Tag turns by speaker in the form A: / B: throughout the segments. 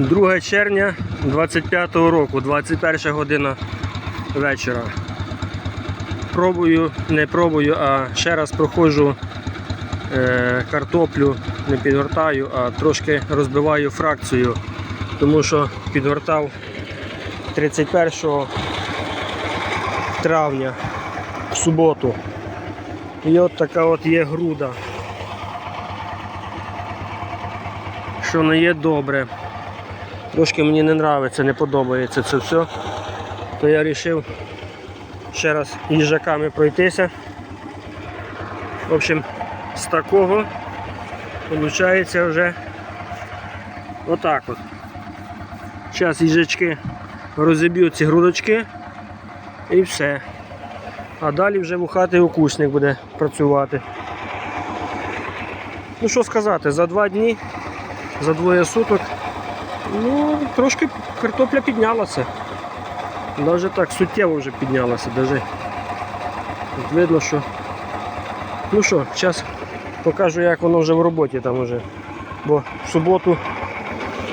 A: 2 червня 25 року, 21 година вечора. Пробую, не пробую, а ще раз проходжу е, картоплю, не підгортаю, а трошки розбиваю фракцію, тому що підгортав 31 травня в суботу. І от така от є груда. Що не є добре. Трошки мені не подобається, не подобається це все. То я вирішив ще раз їжаками пройтися. В общем, з такого виходить вже отак от. Зараз їжачки розіб'ють ці грудочки і все. А далі вже вухатий окусник буде працювати. Ну що сказати, за два дні, за двоє суток, ну, трошки картопля піднялася. Навіть так суттєво вже піднялася. Даже. Видно, що. Ну що, зараз покажу, як воно вже в роботі там уже. Бо в суботу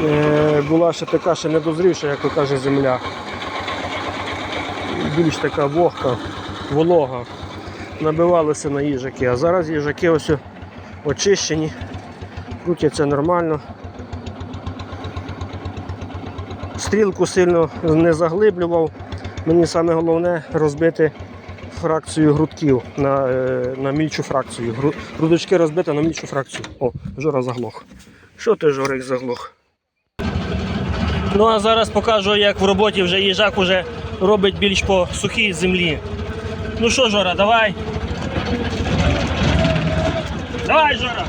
A: е, була ще така ще недозрівша, як то каже земля. Більш така вогка, волога. Набивалися на їжаки, а зараз їжаки ось очищені, крутяться нормально. Стрілку сильно не заглиблював. Мені саме головне розбити фракцію грудків на, е, на мільчу фракцію. Грудочки розбити на мільчу фракцію. О, Жора заглох. Що ти, Жорик, заглох? Ну а зараз покажу, як в роботі вже їжак вже робить більш по сухій землі. Ну що, Жора, давай. Давай, Жора.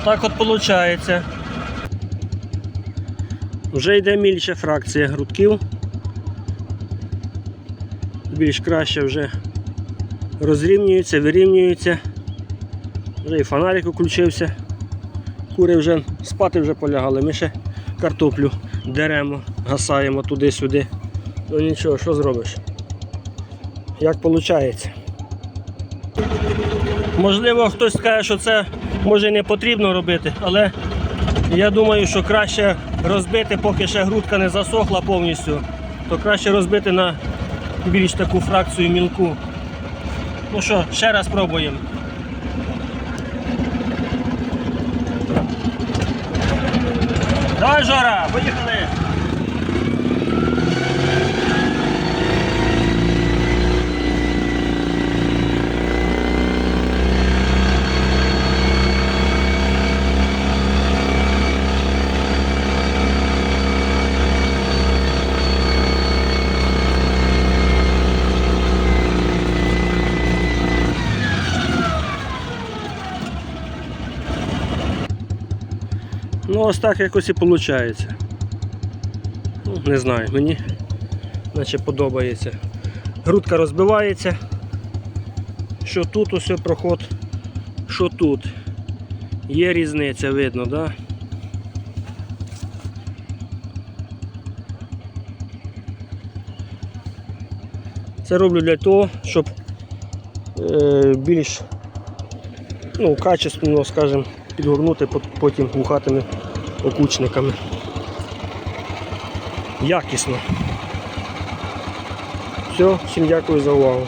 A: Отак от виходить. Вже йде мільша фракція грудків. Більш краще вже розрівнюється, вирівнюється. Вже і фонарик включився. Кури вже спати вже полягали. Ми ще картоплю деремо, гасаємо туди-сюди. Ну нічого, що зробиш? Як виходить? Можливо, хтось скаже, що це може не потрібно робити, але я думаю, що краще розбити, поки ще грудка не засохла повністю, то краще розбити на більш таку фракцію мілку. Ну що, ще раз пробуємо. Давай, Жора, поїхали! Ну, ось так якось і виходить. Ну, не знаю, мені наче подобається. Грудка розбивається. Що тут усе проход, що тут. Є різниця, видно? Да? Це роблю для того, щоб е, більш ну, качественно, скажімо, підгорнути потім вухатими окучниками. Якісно. Все, всім дякую за увагу.